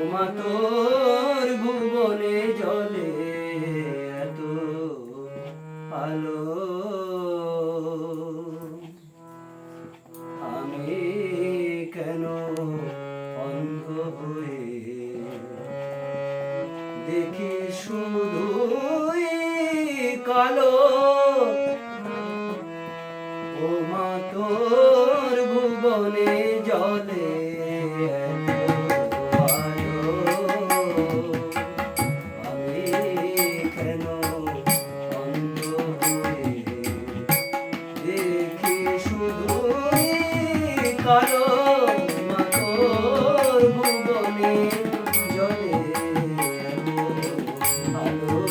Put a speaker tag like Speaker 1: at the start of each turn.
Speaker 1: ওমা তোর ভুবনে জলে এত আলো। আমি কেন অন্ধ হয়ে দেখি শুধুই কালো? ও মা তোর ভুবনে করো মাকর ভুবনে জলে আলো